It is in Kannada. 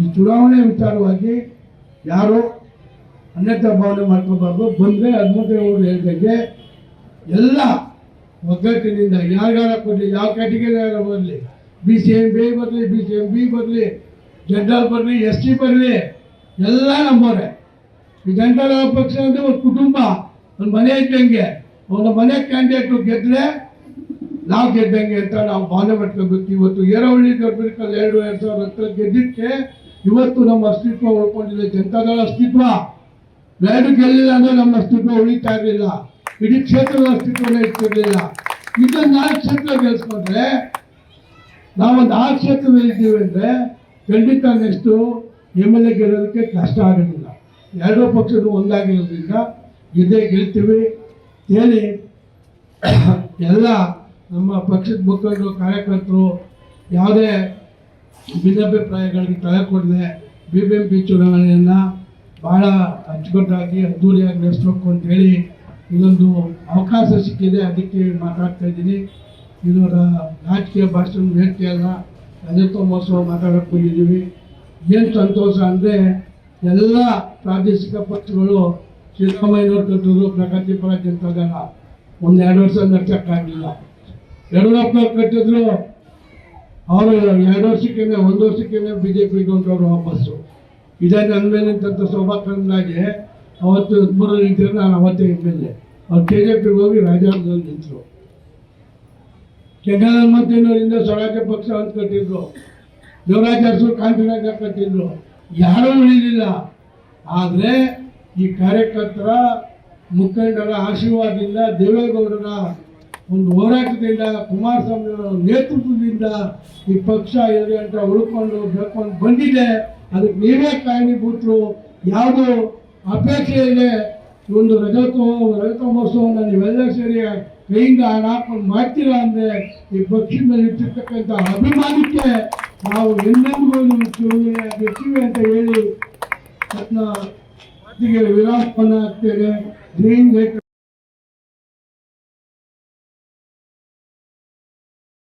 ಈ ಚುನಾವಣೆ ವಿಚಾರವಾಗಿ ಯಾರು ಅನ್ಯತಾ ಭಾವನೆ ಮಾಡ್ಕೋಬಾರ್ದು. ಬಂದರೆ ಅವರು ಹೇಳಿದಂಗೆ ಎಲ್ಲ ಒಗ್ಗಟ್ಟಿನಿಂದ ಯಾರ್ಯಾರ ಕೊಡಲಿ, ಯಾವ ಕ್ಯಾಟಗರಿ ಯಾರು ಬರಲಿ ಬಿ ಸಿ ಎಂ ಬಿ ಬರಲಿ ಬಿ ಸಿ ಎಂ ಬಿ ಬರಲಿ ಜನರಲ್ ಬರಲಿ ಎಸ್ ಟಿ ಬರಲಿ, ಎಲ್ಲ ನಮ್ಮವರೇ. ಈ ಜನರಲ್ ಪಕ್ಷ ಅಂದರೆ ಒಂದು ಕುಟುಂಬ, ಒಂದು ಮನೆ ಇದ್ದಂಗೆ, ಒಂದು ಮನೆ ಕ್ಯಾಂಡಿಡೇಟು ಗೆದ್ದರೆ ನಾವು ಗೆದ್ದಂಗೆ ಅಂತ ನಾವು ಭಾವನೆ ಮಾಡ್ಕೋಬೇಕು ಇವತ್ತು ಏರವಳ್ಳಿ ದೊಡ್ಡಬಿರ್ಕಲ್ ಎರಡು ಎರಡು ಸಾವಿರದ ಹತ್ತರ ಗೆದ್ದಿದ್ದಕ್ಕೆ ಇವತ್ತು ನಮ್ಮ ಅಸ್ತಿತ್ವ ಉಳ್ಕೊಂಡಿದೆ. ಜನತಾದಳ ಅಸ್ತಿತ್ವ ಎರಡು ಗೆಲ್ಲಿಲ್ಲ ಅಂದ್ರೆ ನಮ್ಮ ಅಸ್ತಿತ್ವ ಉಳಿತಾ ಇರಲಿಲ್ಲ. ಇಡೀ ಕ್ಷೇತ್ರದ ಅಸ್ತಿತ್ವನೇ ಇರ್ತಿರ್ಲಿಲ್ಲ. ಇದನ್ನ ನಾಲ್ಕು ಕ್ಷೇತ್ರ ಗೆಲ್ಸ್ಕೊಂಡ್ರೆ, ನಾವೊಂದು ಆ ಕ್ಷೇತ್ರದಲ್ಲಿ ಇದ್ದೀವಿ ಅಂದರೆ ಖಂಡಿತ ನೆಕ್ಸ್ಟು ಎಂ ಎಲ್ ಎ ಗೆಲ್ಲೋದಕ್ಕೆ ಕಷ್ಟ ಆಗೋದಿಲ್ಲ. ಎರಡೂ ಪಕ್ಷಗಳು ಒಂದಾಗಿರೋದ್ರಿಂದ ಗೆದ್ದೇ ಗೆಲ್ತೀವಿ. ಹೇಳಿ ಎಲ್ಲ ನಮ್ಮ ಪಕ್ಷದ ಮುಖಂಡರು, ಕಾರ್ಯಕರ್ತರು, ಯಾವುದೇ ಭಿನ್ನಾಭಿಪ್ರಾಯಗಳಿಗೆ ಕೊಡದೆ ಬಿ ಬಿ ಎಂ ಪಿ ಚುನಾವಣೆಯನ್ನು ಭಾಳ ಅಚ್ಚುಕಟ್ಟಾಗಿ ಅದ್ದೂರಿಯಾಗಿ ನಡೆಸಬೇಕು ಅಂತೇಳಿ ಇದೊಂದು ಅವಕಾಶ ಸಿಕ್ಕಿದೆ. ಅದಕ್ಕೆ ಮಾತಾಡ್ತಾ ಇದ್ದೀನಿ. ಇದು ರಾಜಕೀಯ ಭಾಷಣ ವ್ಯಕ್ತಿ ಅಲ್ಲ. ರಾಜತ್ವ ಮಹೋತ್ಸವ ಮಾತಾಡಕ್ಕೆ ಬಂದಿದ್ದೀವಿ. ಏನು ಸಂತೋಷ ಅಂದರೆ ಎಲ್ಲ ಪ್ರಾದೇಶಿಕ ಪಕ್ಷಗಳು ಸಿದ್ದರಾಮಯ್ಯನವ್ರು ಕಟ್ಟಿದ್ರು ಪ್ರಗತಿಪರ ಜನತಾದಳ. ಒಂದು ಎರಡು ವರ್ಷ ನಡ್ಸೋಕ್ಕಾಗಲಿಲ್ಲ. ಯಡಿಯೂರಪ್ಪನವ್ರು ಕಟ್ಟಿದ್ರು ಅವರು ಎರಡು ವರ್ಷಕ್ಕೆ ಒಂದು ವರ್ಷಕ್ಕೆ ಬಿ ಜೆ ಪಿಗೆ ಹೊಂಟವ್ರು ವಾಪಸ್ಸು. ಇದನ್ನು ನನ್ನ ಮೇಲೆ ನಿಂತಂಥ ಸೌಭಾಗ್ಯದಿಂದಾಗಿ ಅವತ್ತು ಮೂರು ನಿಂತಿದ್ರೆ ನಾನು ಅವತ್ತೇ ಎಂ ಎಲ್ ಎ. ಅವ್ರು ಕೆ ಜೆ ಪಿಗೆ ಹೋಗಿ ರಾಜಾಂಗದಲ್ಲಿ ನಿಂತರು. ಕೆಂಗಲ್ ಹನುಮಂತನವರಿಂದ ಸ್ವರಾಜ್ಯ ಪಕ್ಷ ಅಂತ ಕಟ್ಟಿದ್ರು. ದೇವರಾಜ ಅರಸರು ಕಾಂತಿರಾಜ ಕಟ್ಟಿದ್ರು. ಯಾರೂ ಉಳಿಲಿಲ್ಲ ಆದರೆ ಈ ಕಾರ್ಯಕರ್ತರ ಮುಖಂಡರ ಆಶೀರ್ವಾದದಿಂದ ದೇವೇಗೌಡರ ಒಂದು ಹೋರಾಟದಿಂದ ಕುಮಾರಸ್ವಾಮಿ ಅವರ ನೇತೃತ್ವದಿಂದ ಈ ಪಕ್ಷ ಅಂತ ಉಳ್ಕೊಂಡು ಬೆಳ್ಕೊಂಡು ಬಂದಿದೆ. ಅದಕ್ಕೆ ನೀವೇ ಕಾರಣೀಭೂತರು. ಯಾವುದು ಅಪೇಕ್ಷೆ ಇದೆ ಒಂದು ರಜತೋ ರಜತ ಮಹೋತ್ಸವವನ್ನು ನೀವೆಲ್ಲ ಸೇರಿ ಕೈಯಿಂದ ಹಣ ಹಾಕೊಂಡು ಮಾಡ್ತೀರಾ ಅಂದರೆ ಈ ಪಕ್ಷದ ಮೇಲೆ ಅಭಿಮಾನಕ್ಕೆ ನಾವು ಎಲ್ಲರಿಗೂ ಗೆಲ್ತೀವಿ ಅಂತ ಹೇಳಿ ಅದನ್ನ ವಿರಾಮವನ್ನು ಹಾಕ್ತೇನೆ ಜೈನ್.